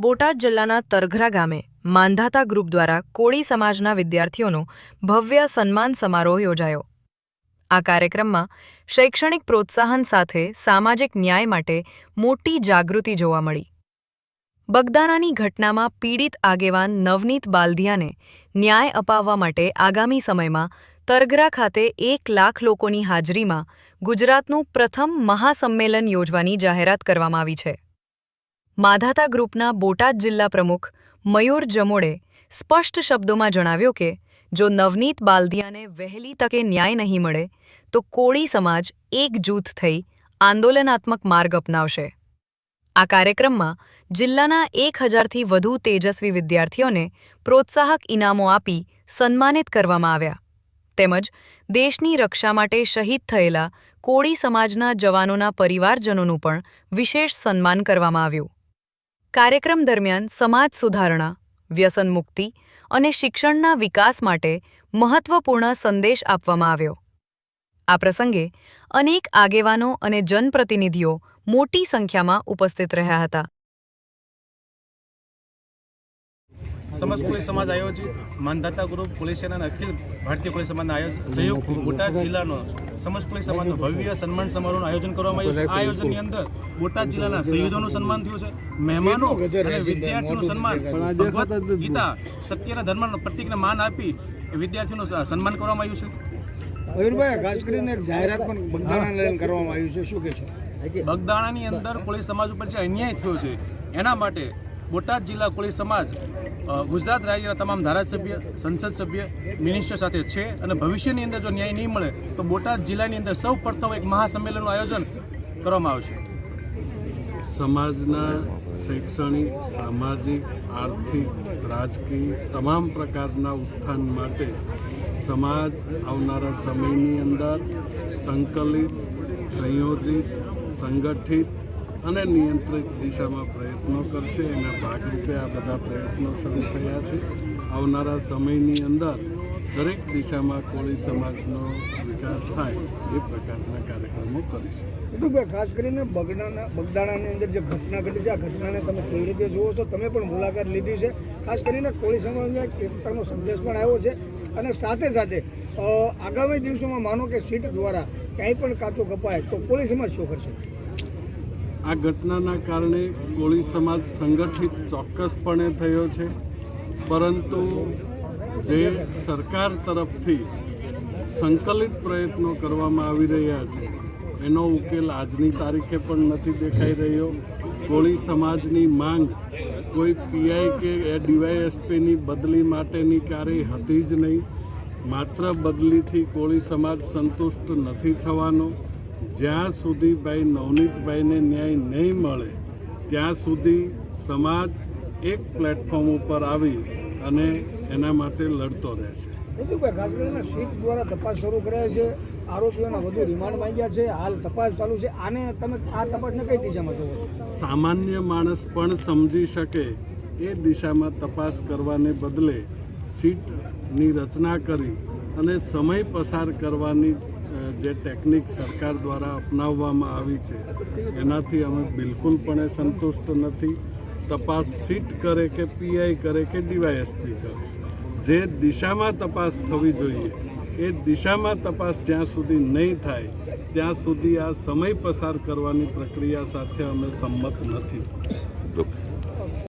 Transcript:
બોટાદ જિલ્લાના તરઘરા ગામે માંધાતા ગ્રુપ દ્વારા કોળી સમાજના વિદ્યાર્થીઓનો ભવ્ય સન્માન સમારોહ યોજાયો. આ કાર્યક્રમમાં શૈક્ષણિક પ્રોત્સાહન સાથે સામાજિક ન્યાય માટે મોટી જાગૃતિ જોવા મળી. બગદાણાની ઘટનામાં પીડિત આગેવાન નવનીત બાલધિયાને ન્યાય અપાવવા માટે આગામી સમયમાં તરઘરા ખાતે એક લાખ લોકોની હાજરીમાં ગુજરાતનું પ્રથમ મહાસંમેલન યોજવાની જાહેરાત કરવામાં આવી છે. માધાતા ગ્રુપના બોટાદ જિલ્લા પ્રમુખ મયુર જમોડે સ્પષ્ટ શબ્દોમાં જણાવ્યું કે, જો નવનીત બાલદિયાને વહેલી તકે ન્યાય નહીં મળે, તો કોળી સમાજ એક જૂથ થઈ આંદોલનાત્મક માર્ગ અપનાવશે. આ કાર્યક્રમમાં જિલ્લાના એક હજારથી વધુ તેજસ્વી વિદ્યાર્થીઓને પ્રોત્સાહક ઇનામો આપી સન્માનિત કરવામાં આવ્યા. તેમજ દેશની રક્ષા માટે શહીદ થયેલા કોળી સમાજના જવાનોના પરિવારજનોનું પણ વિશેષ સન્માન કરવામાં આવ્યું. કાર્યક્રમ દરમિયાન સમાજ સુધારણા, વ્યસન મુક્તિ અને શિક્ષણના વિકાસ માટે મહત્વપૂર્ણ સંદેશ આપવામાં આવ્યો. આ પ્રસંગે અનેક આગેવાનો અને જનપ્રતિનિધિઓ મોટી સંખ્યામાં ઉપસ્થિત રહ્યા હતા. સમજ કોળી સમાજ આયોજિત માનધાતા ગ્રુપ પોલીસ સેનાના અખિલ ભારતીય કોળી સમાજના આયોજન સહયોગથી બોટાદ જિલ્લાનો સમજ કોળી સમાજનો ભવ્ય સન્માન સમારોહનું આયોજન કરવામાં આવ્યું છે. આ આયોજનની અંદર બોટાદ જિલ્લાના શહીદોનું સન્માન થયું છે મહેમાનો અને વિદ્યાર્થીઓનું સન્માન ભગવદ્ ગીતા સત્યના ધર્મના પ્રતિકને માન આપી વિદ્યાર્થીઓનું સન્માન કરવામાં આવ્યું છે. મયુરભાઈ ખાસ કરીને એક જાહેરાત પણ બગદાણા કરવામાં આવ્યું છે. શું કહેશો બગદાણાની અંદર કોળી સમાજ ઉપર જે અન્યાય થયો છે એના માટે બોટાદ જિલ્લા કોળી સમાજ ગુજરાત રાજ્યના તમામ ધારાસભ્ય, સંસદ સભ્ય મિનિસ્ટર સાથે છે અને ભવિષ્યની અંદર જો ન્યાય નહીં મળે, તો બોટાદ જિલ્લાની અંદર સૌ એક મહાસંમેલનનું આયોજન કરવામાં આવશે. સમાજના શૈક્ષણિક, સામાજિક, આર્થિક, રાજકીય તમામ પ્રકારના ઉત્થાન માટે સમાજ આવનારા સમયની અંદર સંકલિત, સંયોજિત, સંગઠિત અને નિયંત્રિત દિશામાં પ્રયત્નો કરશે. એના ભાગરૂપે આ બધા પ્રયત્નો શરૂ થયા છે. આવનારા સમયની અંદર દરેક દિશામાં કોળી સમાજનો વિકાસ થાય એ પ્રકારના કાર્યક્રમો કરીશું. ખાસ કરીને બગડાના બગદાણાની અંદર જે ઘટના ઘટી છે, આ ઘટનાને તમે કેવી રીતે જુઓ છો? તમે પણ મુલાકાત લીધી છે. ખાસ કરીને કોળી સમાજમાં એકતાનો સંદેશ પણ આવ્યો છે. અને સાથે સાથે આગામી દિવસોમાં માનો કે સીટ દ્વારા ક્યાંય પણ કાચો કપાય તો કોળી સમાજ શું કરશે? આ ઘટનાના કારણે કોળી સમાજ સંગઠિત ચોક્કસપણે થયો છે. પરંતુ જે સરકાર તરફથી સંકલિત પ્રયત્નો કરવામાં આવી રહ્યા છે, એનો ઉકેલ આજની તારીખે પણ નથી દેખાઈ રહ્યો. કોળી સમાજની માંગ કોઈ પીઆઈ કે ડીવાયએસપીની બદલી માટેની ક્યારેય હતી જ નહીં. માત્ર બદલીથી કોળી સમાજ સંતુષ્ટ નથી થવાનો. જ્યાં સુધી ભાઈ નવનીતભાઈને ન્યાય નહીં મળે ત્યાં સુધી સમાજ એક પ્લેટફોર્મ ઉપર આવી અને એના માટે લડતો રહેશે ઋતુભાઈ કરીને સીટ દ્વારા તપાસ શરૂ કરાય છે આરોપીઓના વધુ રિમાન્ડ માંગ્યા છે હાલ તપાસ ચાલુ છે. આને તમે આ તપાસને કઈ દિશામાં સામાન્ય માણસ પણ સમજી શકે એ દિશામાં તપાસ કરવાને બદલે સીટની રચના કરી અને સમય પસાર કરવાની જે ટેકનિક સરકાર દ્વારા અપનાવવામાં આવી છે, એનાથી અમે બિલકુલ પણ સંતુષ્ટ નથી. તપાસ સીટ કરે કે પીઆઈ કરે કે ડીવાયએસપી કરે. જે દિશામાં તપાસ થવી જોઈએ, એ દિશામાં તપાસ જ્યાં સુધી નહીં થાય, ત્યાં સુધી આ સમય પસાર કરવાની પ્રક્રિયા સાથે અમે સંમત નથી.